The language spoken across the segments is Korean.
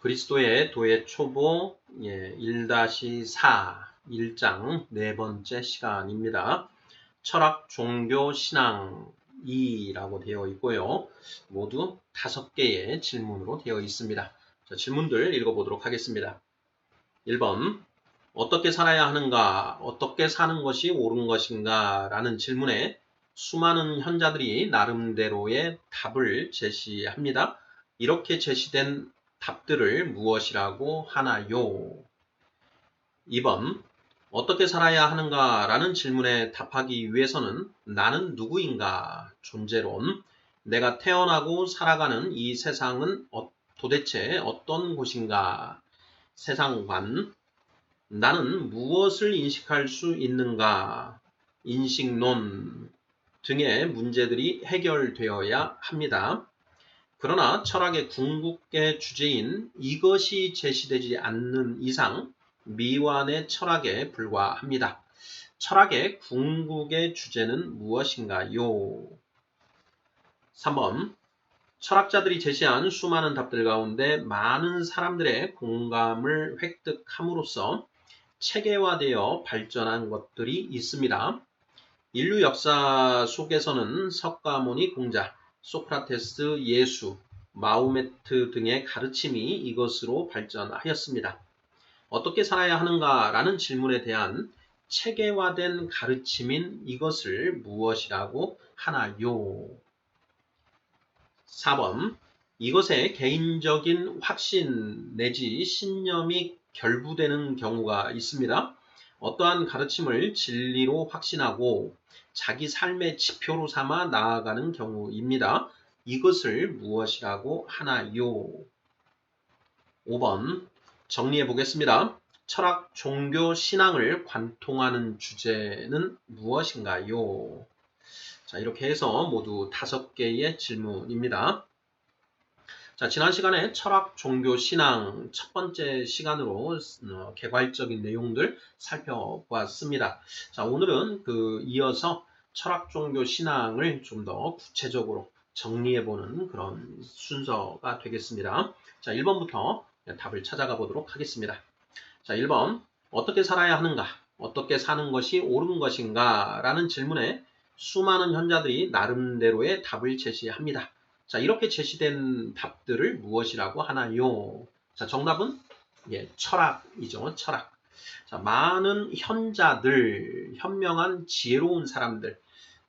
그리스도의 도의 초보 예, 1-4 1장 네 번째 시간입니다. 철학, 종교, 신앙 2라고 되어 있고요. 모두 다섯 개의 질문으로 되어 있습니다. 자, 질문들 읽어보도록 하겠습니다. 1번 어떻게 살아야 하는가? 어떻게 사는 것이 옳은 것인가? 라는 질문에 수많은 현자들이 나름대로의 답을 제시합니다. 이렇게 제시된 답들을 무엇이라고 하나요? 2번 어떻게 살아야 하는가 라는 질문에 답하기 위해서는 나는 누구인가? 존재론. 내가 태어나고 살아가는 이 세상은 어, 도대체 어떤 곳인가? 세상관. 나는 무엇을 인식할 수 있는가? 인식론 등의 문제들이 해결되어야 합니다. 그러나 철학의 궁극의 주제인 이것이 제시되지 않는 이상 미완의 철학에 불과합니다. 철학의 궁극의 주제는 무엇인가요? 3번 철학자들이 제시한 수많은 답들 가운데 많은 사람들의 공감을 획득함으로써 체계화되어 발전한 것들이 있습니다. 인류 역사 속에서는 석가모니 공자, 소크라테스, 예수, 마우메트 등의 가르침이 이것으로 발전하였습니다. 어떻게 살아야 하는가 라는 질문에 대한 체계화된 가르침인 이것을 무엇이라고 하나요? 4번 이것에 개인적인 확신 내지 신념이 결부되는 경우가 있습니다. 어떠한 가르침을 진리로 확신하고 자기 삶의 지표로 삼아 나아가는 경우입니다. 이것을 무엇이라고 하나요? 5번 정리해 보겠습니다. 철학, 종교, 신앙을 관통하는 주제는 무엇인가요? 자, 이렇게 해서 모두 다섯 개의 질문입니다. 자, 지난 시간에 철학, 종교, 신앙 첫 번째 시간으로 어, 개괄적인 내용들 살펴보았습니다. 자, 오늘은 그 이어서 철학, 종교, 신앙을 좀 더 구체적으로 정리해보는 그런 순서가 되겠습니다. 자, 1번부터 답을 찾아가 보도록 하겠습니다. 자, 1번. 어떻게 살아야 하는가? 어떻게 사는 것이 옳은 것인가? 라는 질문에 수많은 현자들이 나름대로의 답을 제시합니다. 자, 이렇게 제시된 답들을 무엇이라고 하나요? 자, 정답은 예, 철학이죠. 철학. 자, 많은 현자들, 현명한 지혜로운 사람들,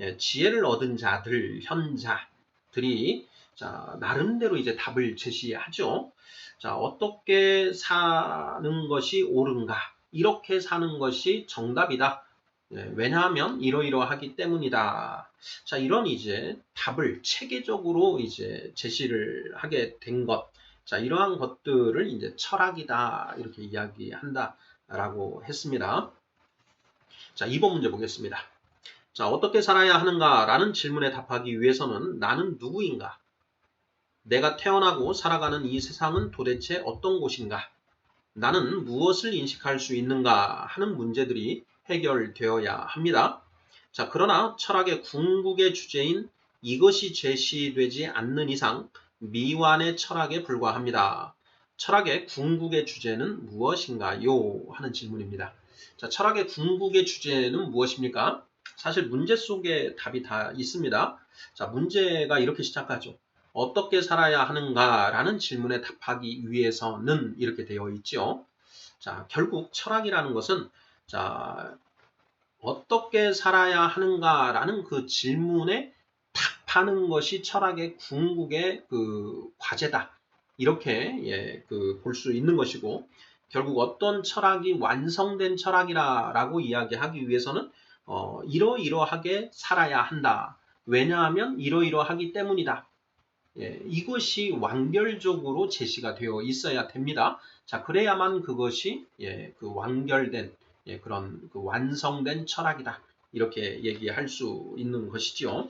예, 지혜를 얻은 자들, 현자들이 자, 나름대로 이제 답을 제시하죠. 자, 어떻게 사는 것이 옳은가? 이렇게 사는 것이 정답이다. 네, 왜냐하면 이러이러하기 때문이다. 자, 이런 이제 답을 체계적으로 이제 제시를 하게 된 것. 자, 이러한 것들을 이제 철학이다. 이렇게 이야기한다라고 했습니다. 자, 2번 문제 보겠습니다. 자, 어떻게 살아야 하는가? 라는 질문에 답하기 위해서는 나는 누구인가? 내가 태어나고 살아가는 이 세상은 도대체 어떤 곳인가? 나는 무엇을 인식할 수 있는가? 하는 문제들이 해결되어야 합니다. 자, 그러나 철학의 궁극의 주제인 이것이 제시되지 않는 이상 미완의 철학에 불과합니다. 철학의 궁극의 주제는 무엇인가요? 하는 질문입니다. 자, 철학의 궁극의 주제는 무엇입니까? 사실 문제 속에 답이 다 있습니다. 자, 문제가 이렇게 시작하죠. 어떻게 살아야 하는가라는 질문에 답하기 위해서는 이렇게 되어 있죠. 자, 결국 철학이라는 것은 자, 어떻게 살아야 하는가라는 그 질문에 답하는 것이 철학의 궁극의 그 과제다. 이렇게 예, 그 볼 수 있는 것이고 결국 어떤 철학이 완성된 철학이라라고 이야기하기 위해서는 어, 이러이러하게 살아야 한다. 왜냐하면 이러이러하기 때문이다. 예, 이것이 완결적으로 제시가 되어 있어야 됩니다. 자, 그래야만 그것이 예, 그 완결된 예, 그런 그 완성된 철학이다. 이렇게 얘기할 수 있는 것이지요.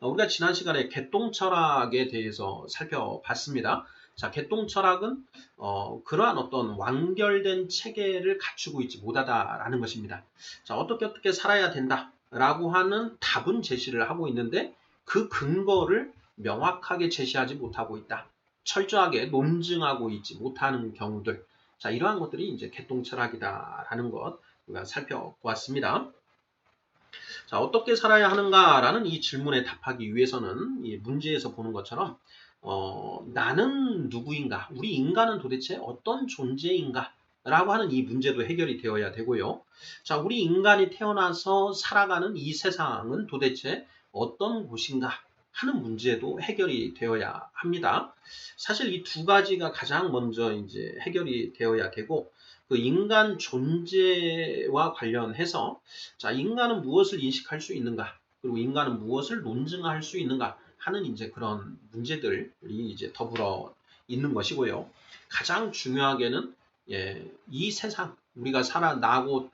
어, 우리가 지난 시간에 개똥 철학에 대해서 살펴봤습니다. 자, 개똥 철학은 어, 그러한 어떤 완결된 체계를 갖추고 있지 못하다라는 것입니다. 자, 어떻게 어떻게 살아야 된다라고 하는 답은 제시를 하고 있는데 그 근거를 명확하게 제시하지 못하고 있다. 철저하게 논증하고 있지 못하는 경우들. 자, 이러한 것들이 이제 개똥 철학이다라는 것 살펴보았습니다. 자, 어떻게 살아야 하는가라는 이 질문에 답하기 위해서는 이 문제에서 보는 것처럼 어, 나는 누구인가? 우리 인간은 도대체 어떤 존재인가? 라고 하는 이 문제도 해결이 되어야 되고요. 자, 우리 인간이 태어나서 살아가는 이 세상은 도대체 어떤 곳인가 하는 문제도 해결이 되어야 합니다. 사실 이 두 가지가 가장 먼저 이제 해결이 되어야 되고 그 인간 존재와 관련해서 자, 인간은 무엇을 인식할 수 있는가? 그리고 인간은 무엇을 논증할 수 있는가? 하는 이제 그런 문제들이 이제 더불어 있는 것이고요. 가장 중요하게는 예, 이 세상 우리가 살아나고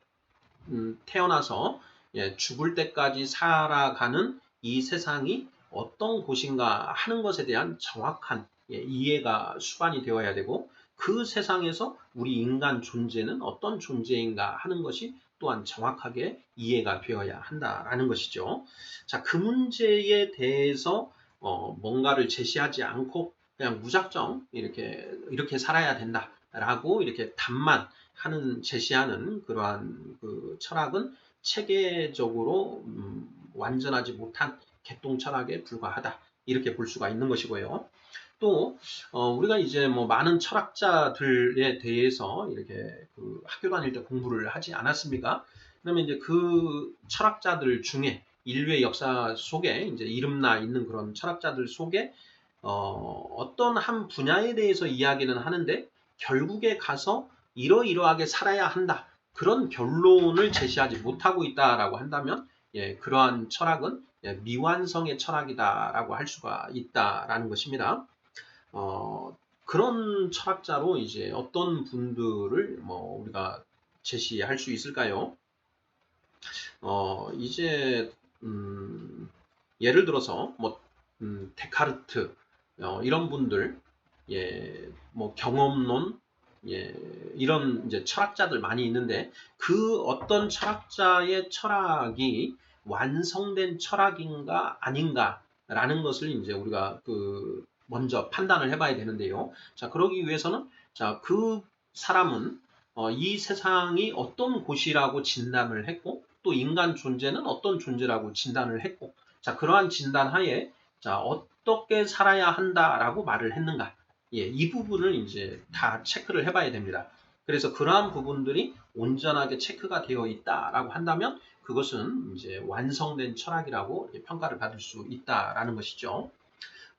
음, 태어나서 예, 죽을 때까지 살아가는 이 세상이 어떤 곳인가 하는 것에 대한 정확한 예, 이해가 수반이 되어야 되고 그 세상에서 우리 인간 존재는 어떤 존재인가 하는 것이 또한 정확하게 이해가 되어야 한다라는 것이죠. 자, 그 문제에 대해서 어, 뭔가를 제시하지 않고 그냥 무작정 이렇게 이렇게 살아야 된다. 라고 이렇게 답만 하는 제시하는 그러한 그 철학은 체계적으로 음, 완전하지 못한 개똥 철학에 불과하다 이렇게 볼 수가 있는 것이고요. 또 어, 우리가 이제 뭐 많은 철학자들에 대해서 이렇게 그 학교 다닐 때 공부를 하지 않았습니까? 그러면 이제 그 철학자들 중에 인류의 역사 속에 이제 이름나 있는 그런 철학자들 속에 어, 어떤 한 분야에 대해서 이야기는 하는데 결국에 가서 이러이러하게 살아야 한다. 그런 결론을 제시하지 못하고 있다라고 한다면 예, 그러한 철학은 예, 미완성의 철학이다라고 할 수가 있다라는 것입니다. 어, 그런 철학자로 이제 어떤 분들을 뭐 우리가 제시할 수 있을까요? 어, 이제 음, 예를 들어서 뭐 음, 데카르트 어, 이런 분들 예, 뭐 경험론, 예, 이런 이제 철학자들 많이 있는데 그 어떤 철학자의 철학이 완성된 철학인가 아닌가라는 것을 이제 우리가 그 먼저 판단을 해봐야 되는데요. 자, 그러기 위해서는 자, 그 사람은 어, 이 세상이 어떤 곳이라고 진단을 했고 또 인간 존재는 어떤 존재라고 진단을 했고 자, 그러한 진단 하에 자, 어떻게 살아야 한다라고 말을 했는가? 예, 이 부분을 이제 다 체크를 해봐야 됩니다. 그래서 그러한 부분들이 온전하게 체크가 되어 있다라고 한다면 그것은 이제 완성된 철학이라고 평가를 받을 수 있다라는 것이죠.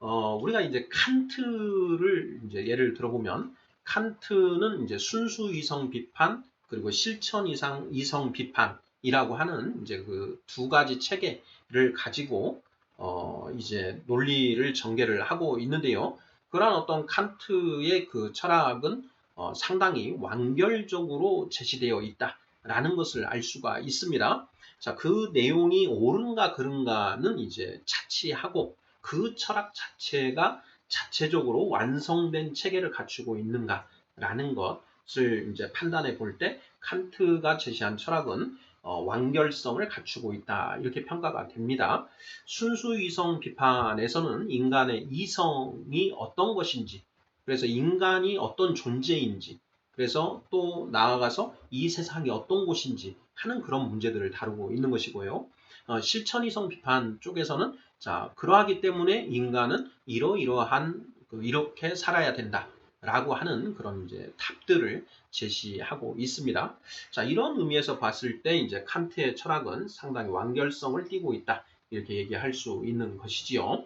어, 우리가 이제 칸트를 이제 예를 들어보면 칸트는 이제 순수 이성 비판 그리고 실천 이상 이성 비판이라고 하는 이제 그 두 가지 체계를 가지고 어, 이제 논리를 전개를 하고 있는데요. 그러한 어떤 칸트의 그 철학은 어, 상당히 완결적으로 제시되어 있다라는 것을 알 수가 있습니다. 자, 그 내용이 옳은가 그른가는 이제 차치하고 그 철학 자체가 자체적으로 완성된 체계를 갖추고 있는가라는 것을 이제 판단해 볼 때 칸트가 제시한 철학은 어, 완결성을 갖추고 있다 이렇게 평가가 됩니다. 순수 이성 비판에서는 인간의 이성이 어떤 것인지 그래서 인간이 어떤 존재인지 그래서 또 나아가서 이 세상이 어떤 곳인지 하는 그런 문제들을 다루고 있는 것이고요. 어, 실천 이성 비판 쪽에서는 자 그러하기 때문에 인간은 이러이러한 그 이렇게 살아야 된다. 라고 하는 그런 이제 탑들을 제시하고 있습니다. 자, 이런 의미에서 봤을 때 이제 칸트의 철학은 상당히 완결성을 띠고 있다. 이렇게 얘기할 수 있는 것이지요.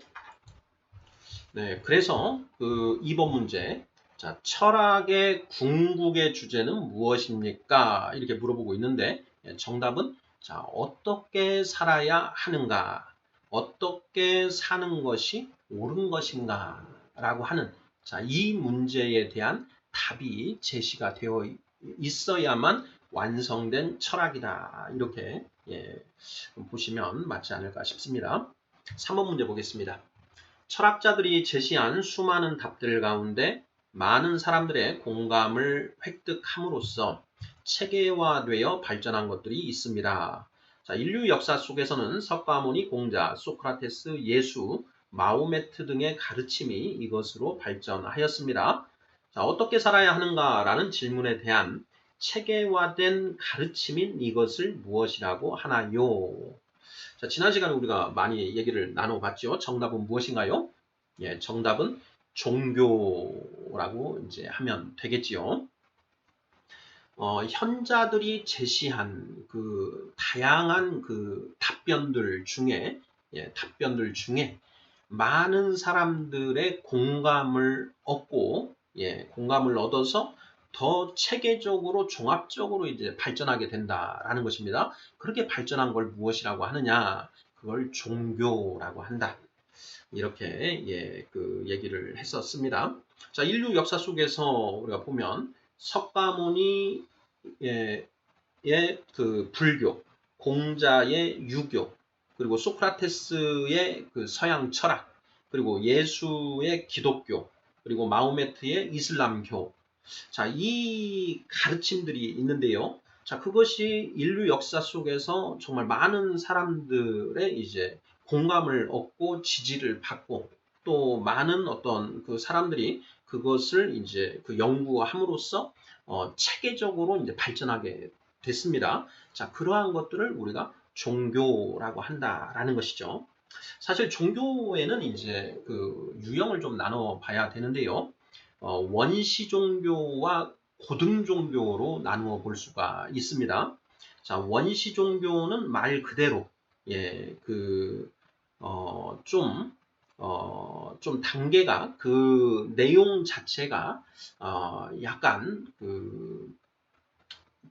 네, 그래서 그 2번 문제. 자, 철학의 궁극의 주제는 무엇입니까? 이렇게 물어보고 있는데 예, 정답은 자, 어떻게 살아야 하는가? 어떻게 사는 것이 옳은 것인가? 라고 하는 자, 이 문제에 대한 답이 제시가 되어 있어야만 완성된 철학이다. 이렇게 예, 보시면 맞지 않을까 싶습니다. 3번 문제 보겠습니다. 철학자들이 제시한 수많은 답들 가운데 많은 사람들의 공감을 획득함으로써 체계화되어 발전한 것들이 있습니다. 자, 인류 역사 속에서는 석가모니 공자, 소크라테스, 예수, 마호메트 등의 가르침이 이것으로 발전하였습니다. 자, 어떻게 살아야 하는가라는 질문에 대한 체계화된 가르침인 이것을 무엇이라고 하나요? 자, 지난 시간에 우리가 많이 얘기를 나눠봤죠. 정답은 무엇인가요? 예, 정답은 종교라고 이제 하면 되겠지요. 어, 현자들이 제시한 그 다양한 그 답변들 중에 예, 답변들 중에 많은 사람들의 공감을 얻고 예, 공감을 얻어서 더 체계적으로 종합적으로 이제 발전하게 된다라는 것입니다. 그렇게 발전한 걸 무엇이라고 하느냐? 그걸 종교라고 한다. 이렇게 예, 그 얘기를 했었습니다. 자, 인류 역사 속에서 우리가 보면 석가모니 예, 그 불교, 공자의 유교, 그리고 소크라테스의 그 서양 철학, 그리고 예수의 기독교, 그리고 마호메트의 이슬람교. 자, 이 가르침들이 있는데요. 자, 그것이 인류 역사 속에서 정말 많은 사람들의 이제 공감을 얻고 지지를 받고 또 많은 어떤 그 사람들이 그것을 이제 그 연구함으로써 어, 체계적으로 이제 발전하게 됐습니다. 자, 그러한 것들을 우리가 종교라고 한다라는 것이죠. 사실 종교에는 이제 그 유형을 좀 나눠 봐야 되는데요. 어, 원시 종교와 고등 종교로 나누어 볼 수가 있습니다. 자, 원시 종교는 말 그대로 예, 그, 어, 좀, 어, 좀 단계가 그 내용 자체가 어, 약간 그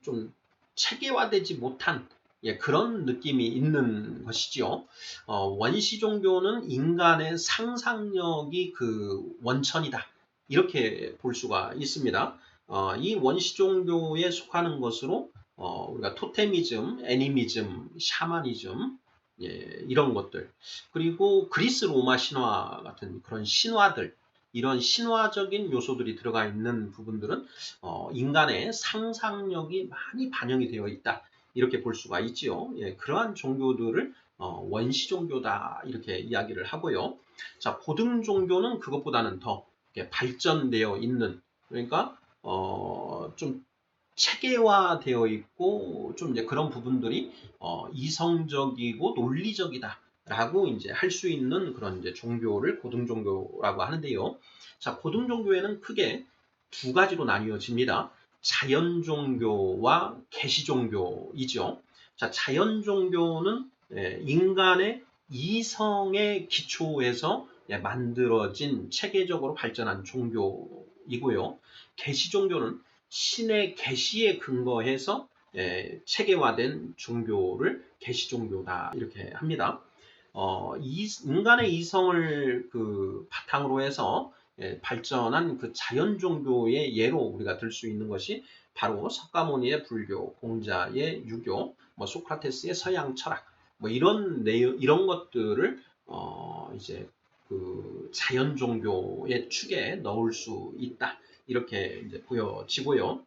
좀 체계화되지 못한 예, 그런 느낌이 있는 것이지요. 어, 원시 종교는 인간의 상상력이 그 원천이다. 이렇게 볼 수가 있습니다. 어, 이 원시 종교에 속하는 것으로 어, 우리가 토테미즘, 애니미즘, 샤머니즘 예, 이런 것들 그리고 그리스 로마 신화 같은 그런 신화들 이런 신화적인 요소들이 들어가 있는 부분들은 어, 인간의 상상력이 많이 반영이 되어 있다. 이렇게 볼 수가 있지요. 예, 그러한 종교들을 어, 원시 종교다 이렇게 이야기를 하고요. 자, 고등 종교는 그것보다는 더 발전되어 있는 그러니까 어, 좀 체계화되어 있고 좀 이제 그런 부분들이 어, 이성적이고 논리적이다. 라고 이제 할 수 있는 그런 이제 종교를 고등 종교라고 하는데요. 자, 고등 종교에는 크게 두 가지로 나뉘어집니다. 자연 종교와 계시 종교이죠. 자, 자연 종교는 예, 인간의 이성의 기초에서 예, 만들어진 체계적으로 발전한 종교이고요. 계시 종교는 신의 계시에 근거해서 예, 체계화된 종교를 계시 종교다 이렇게 합니다. 어, 이, 인간의 이성을 그 바탕으로 해서 예, 발전한 그 자연 종교의 예로 우리가 들 수 있는 것이 바로 석가모니의 불교, 공자의 유교, 뭐 소크라테스의 서양 철학, 뭐 이런 내용 이런 것들을 어, 이제 그 자연 종교의 축에 넣을 수 있다. 이렇게 이제 보여지고요.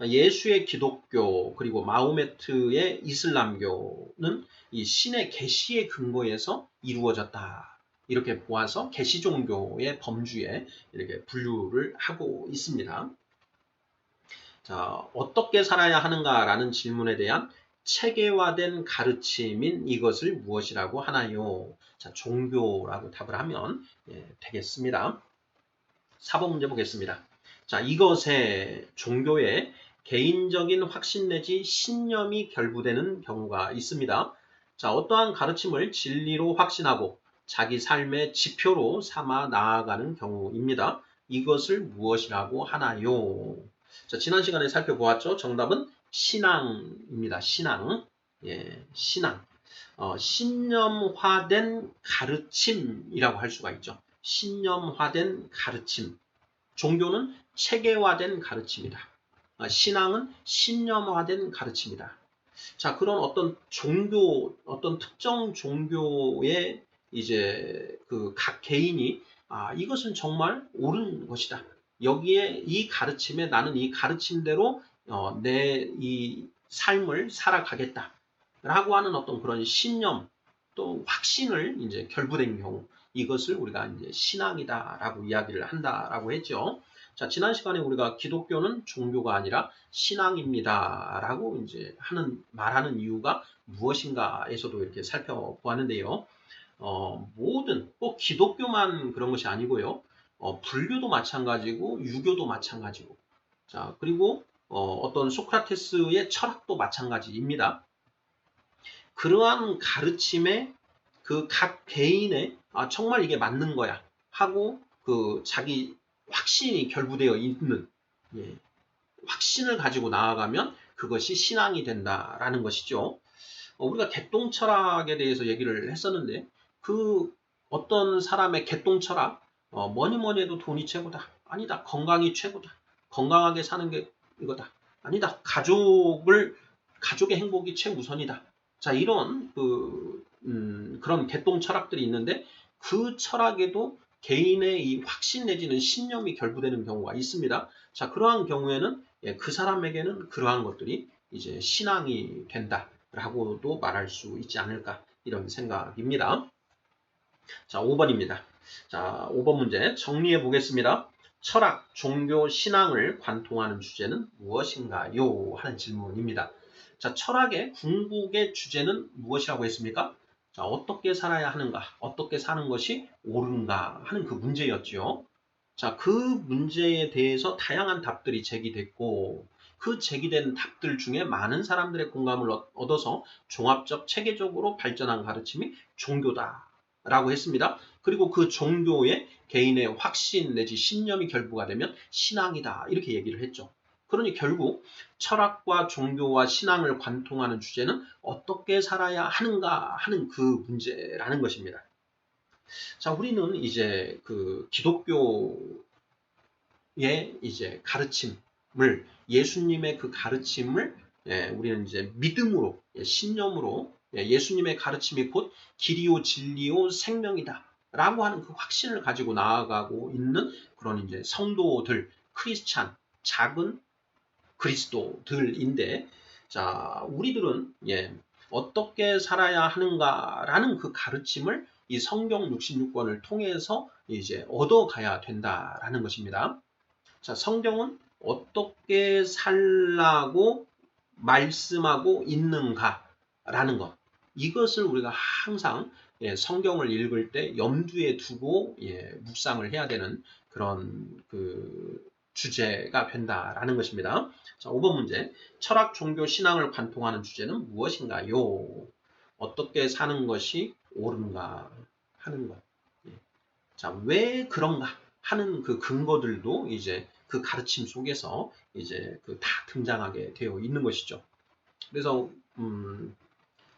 예수의 기독교 그리고 마호메트의 이슬람교는 이 신의 계시의 근거에서 이루어졌다. 이렇게 보아서 계시 종교의 범주에 이렇게 분류를 하고 있습니다. 자, 어떻게 살아야 하는가라는 질문에 대한 체계화된 가르침인 이것을 무엇이라고 하나요? 자, 종교라고 답을 하면 예, 되겠습니다. 4번 문제 보겠습니다. 자, 이것에 종교에 개인적인 확신 내지 신념이 결부되는 경우가 있습니다. 자, 어떠한 가르침을 진리로 확신하고 자기 삶의 지표로 삼아 나아가는 경우입니다. 이것을 무엇이라고 하나요? 자, 지난 시간에 살펴보았죠. 정답은 신앙입니다. 신앙. 예, 신앙. 어, 신념화된 가르침이라고 할 수가 있죠. 신념화된 가르침. 종교는 체계화된 가르침이다. 아, 신앙은 신념화된 가르침이다. 자, 그런 어떤 종교, 어떤 특정 종교의 이제 그 각 개인이 아, 이것은 정말 옳은 것이다. 여기에 이 가르침에 나는 이 가르침대로 어, 내 이 삶을 살아가겠다. 라고 하는 어떤 그런 신념, 또 확신을 이제 결부된 경우 이것을 우리가 이제 신앙이다라고 이야기를 한다라고 했죠. 자, 지난 시간에 우리가 기독교는 종교가 아니라 신앙입니다라고 이제 하는 말하는 이유가 무엇인가에서도 이렇게 살펴보았는데요. 어, 모든 꼭 기독교만 그런 것이 아니고요. 어, 불교도 마찬가지고 유교도 마찬가지고 자 그리고 어, 떤 소크라테스의 철학도 마찬가지입니다. 그러한 가르침에 그 각 개인의 아, 정말 이게 맞는 거야 하고 그 자기 확신이 결부되어 있는 예, 확신을 가지고 나아가면 그것이 신앙이 된다라는 것이죠. 어, 우리가 개똥 철학에 대해서 얘기를 했었는데 그 어떤 사람의 개똥 철학 어, 뭐니 뭐니 해도 돈이 최고다. 아니다. 건강이 최고다. 건강하게 사는 게 이거다. 아니다. 가족을 가족의 행복이 최우선이다. 자 이런 그 음, 그런 개똥 철학들이 있는데 그 철학에도 개인의 이 확신 내지는 신념이 결부되는 경우가 있습니다. 자 그러한 경우에는 예, 그 사람에게는 그러한 것들이 이제 신앙이 된다라고도 말할 수 있지 않을까 이런 생각입니다. 자 5번입니다. 자 5번 문제 정리해 보겠습니다. 철학, 종교, 신앙을 관통하는 주제는 무엇인가요? 하는 질문입니다. 자, 철학의 궁극의 주제는 무엇이라고 했습니까? 자, 어떻게 살아야 하는가? 어떻게 사는 것이 옳은가? 하는 그 문제였죠. 자, 그 문제에 대해서 다양한 답들이 제기됐고, 그 제기된 답들 중에 많은 사람들의 공감을 얻어서 종합적, 체계적으로 발전한 가르침이 종교다. 라고 했습니다. 그리고 그 종교에 개인의 확신 내지 신념이 결부가 되면 신앙이다. 이렇게 얘기를 했죠. 그러니 결국 철학과 종교와 신앙을 관통하는 주제는 어떻게 살아야 하는가 하는 그 문제라는 것입니다. 자, 우리는 이제 그 기독교의 이제 가르침을 예수님의 그 가르침을 예, 우리는 이제 믿음으로 예, 신념으로 예, 예수님의 가르침이 곧 길이요 진리요 생명이다. 라고 하는 그 확신을 가지고 나아가고 있는 그런 이제 성도들, 크리스찬, 작은 그리스도들인데, 자, 우리들은, 예, 어떻게 살아야 하는가라는 그 가르침을 이 성경 66권을 통해서 이제 얻어가야 된다라는 것입니다. 자, 성경은 어떻게 살라고 말씀하고 있는가라는 것. 이것을 우리가 항상 예, 성경을 읽을 때 염두에 두고 예, 묵상을 해야 되는 그런 그 주제가 된다라는 것입니다. 자, 5번 문제. 철학, 종교, 신앙을 관통하는 주제는 무엇인가요? 어떻게 사는 것이 옳은가 하는 것. 예. 자, 왜 그런가 하는 그 근거들도 이제 그 가르침 속에서 이제 그 다 등장하게 되어 있는 것이죠. 그래서 음,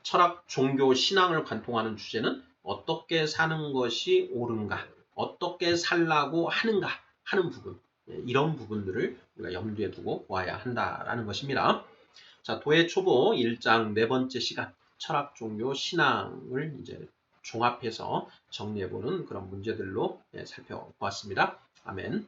철학, 종교, 신앙을 관통하는 주제는 어떻게 사는 것이 옳은가, 어떻게 살라고 하는가 하는 부분, 예, 이런 부분들을 우리가 염두에 두고 보아야 한다라는 것입니다. 자, 도의 초보 1장 네 번째 시간, 철학, 종교, 신앙을 이제 종합해서 정리해보는 그런 문제들로 예, 살펴보았습니다. 아멘.